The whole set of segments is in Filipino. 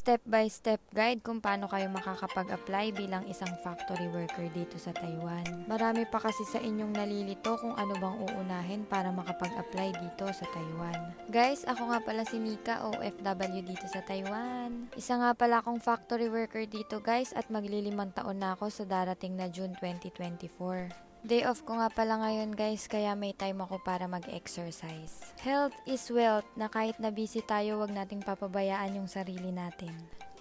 step-by-step guide kung paano kayo makakapag-apply bilang isang factory worker dito sa Taiwan. Marami pa kasi sa inyong nalilito kung ano bang uunahin para makapag-apply dito sa Taiwan. Guys, ako nga pala si Nika, OFW dito sa Taiwan. Isa nga pala akong factory worker dito guys at maglilimang taon na ako sa darating na June 2024. Day off ko nga pala ngayon guys, kaya may time ako para mag-exercise. Health is wealth na kahit na busy tayo, wag nating papabayaan yung sarili natin.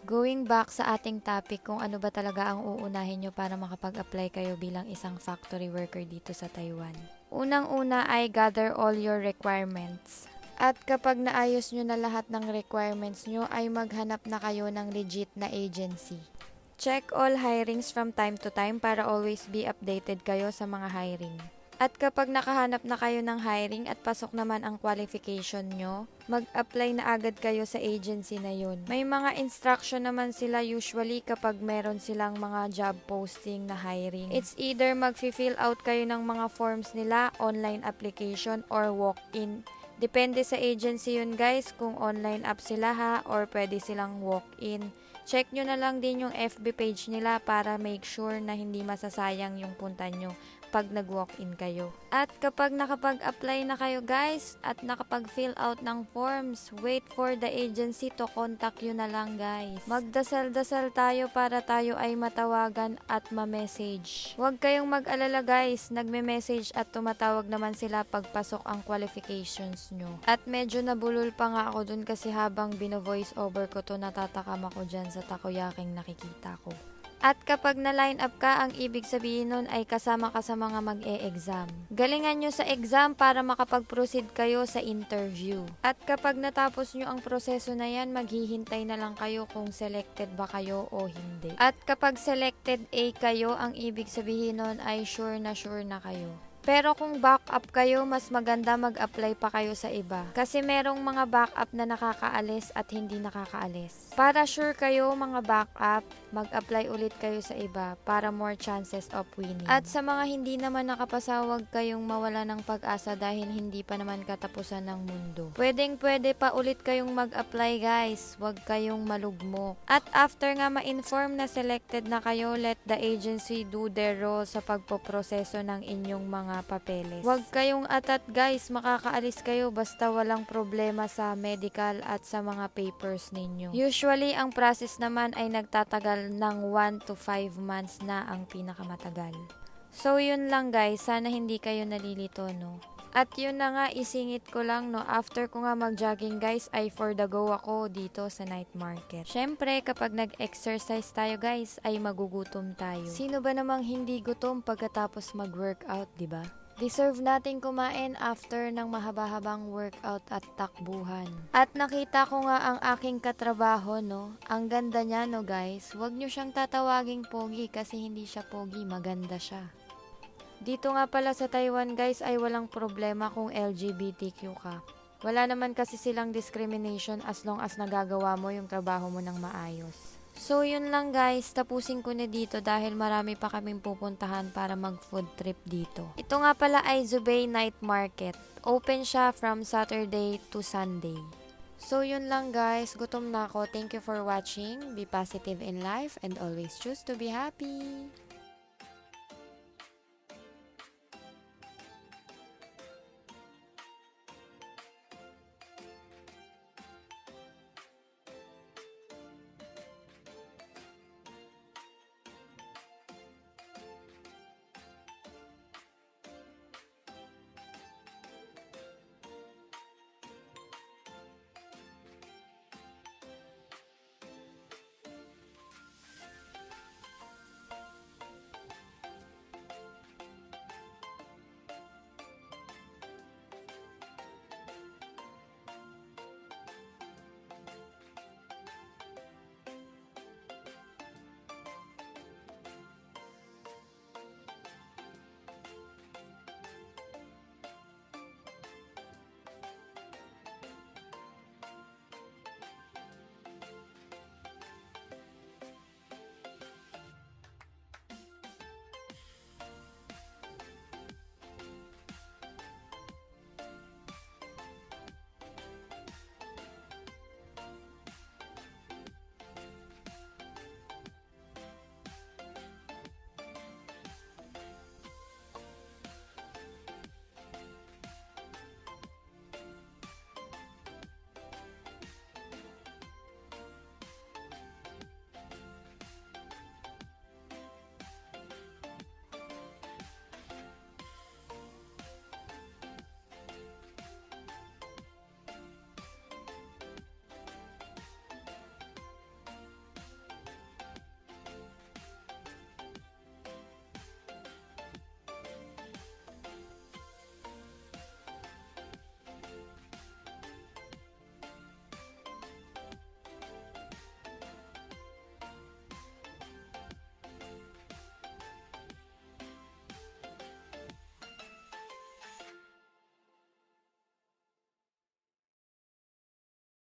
Going back sa ating topic kung ano ba talaga ang uunahin nyo para makapag-apply kayo bilang isang factory worker dito sa Taiwan. Unang-una ay gather all your requirements. At kapag naayos nyo na lahat ng requirements nyo ay maghanap na kayo ng legit na agency. Check all hirings from time to time para always be updated kayo sa mga hiring. At kapag nakahanap na kayo ng hiring at pasok naman ang qualification nyo, mag-apply na agad kayo sa agency na yun. May mga instruction naman sila usually kapag meron silang mga job posting na hiring. It's either mag-fill out kayo ng mga forms nila, online application, or walk-in. Depende sa agency yun guys kung online app sila ha or pwede silang walk-in. Check nyo na lang din yung FB page nila para make sure na hindi masasayang yung punta nyo pag nag-walk-in kayo. At kapag nakapag-apply na kayo guys at nakapag-fill out ng forms, wait for the agency to contact you na lang guys. Magdasal-dasal tayo para tayo ay matawagan at ma-message. Huwag kayong mag-alala guys, nagme-message at tumatawag naman sila pagpasok ang qualifications nyo. At medyo nabulol pa nga ako dun kasi habang bino-voice over ko to natatakam ako dyan sa takoyaking nakikita ko. At kapag na-line up ka, ang ibig sabihin nun ay kasama ka sa mga mag-e-exam. Galingan nyo sa exam para makapag-proceed kayo sa interview. At kapag natapos nyo ang proseso na yan, maghihintay na lang kayo kung selected ba kayo o hindi. At kapag selected A kayo, ang ibig sabihin nun ay sure na sure na kayo. Pero kung backup kayo, mas maganda mag-apply pa kayo sa iba. Kasi merong mga backup na nakakaalis at hindi nakakaalis. Para sure kayo mga backup, mag-apply ulit kayo sa iba para more chances of winning. At sa mga hindi naman nakapasa, huwag kayong mawala ng pag-asa dahil hindi pa naman katapusan ng mundo. Pwedeng pwede pa ulit kayong mag-apply guys. Huwag kayong malugmok. At after nga ma-inform na selected na kayo, let the agency do their role sa pagpoproseso ng inyong mga papeles. Huwag kayong atat guys, makakaalis kayo basta walang problema sa medical at sa mga papers ninyo. Usually, ang process naman ay nagtatagal ng 1 to 5 months na ang pinakamatagal. So, yun lang guys. Sana hindi kayo nalilito, no? At yun na nga, isingit ko lang, no? After ko nga mag-jogging, guys, ay for the go ako dito sa night market. Syempre, kapag nag-exercise tayo, guys, ay magugutom tayo. Sino ba namang hindi gutom pagkatapos mag-workout, ba? Deserve nating kumain after ng mahaba-habang workout at takbuhan. At nakita ko nga ang aking katrabaho, no? Ang ganda niya, no guys? Huwag nyo siyang tatawaging pogi kasi hindi siya pogi, maganda siya. Dito nga pala sa Taiwan guys ay walang problema kung LGBTQ ka. Wala naman kasi silang discrimination as long as nagagawa mo yung trabaho mo ng maayos. So yun lang guys, tapusin ko na dito dahil marami pa kaming pupuntahan para mag food trip dito. Ito nga pala ay Zubay Night Market. Open siya from Saturday to Sunday. So yun lang guys, gutom na ako. Thank you for watching. Be positive in life and always choose to be happy.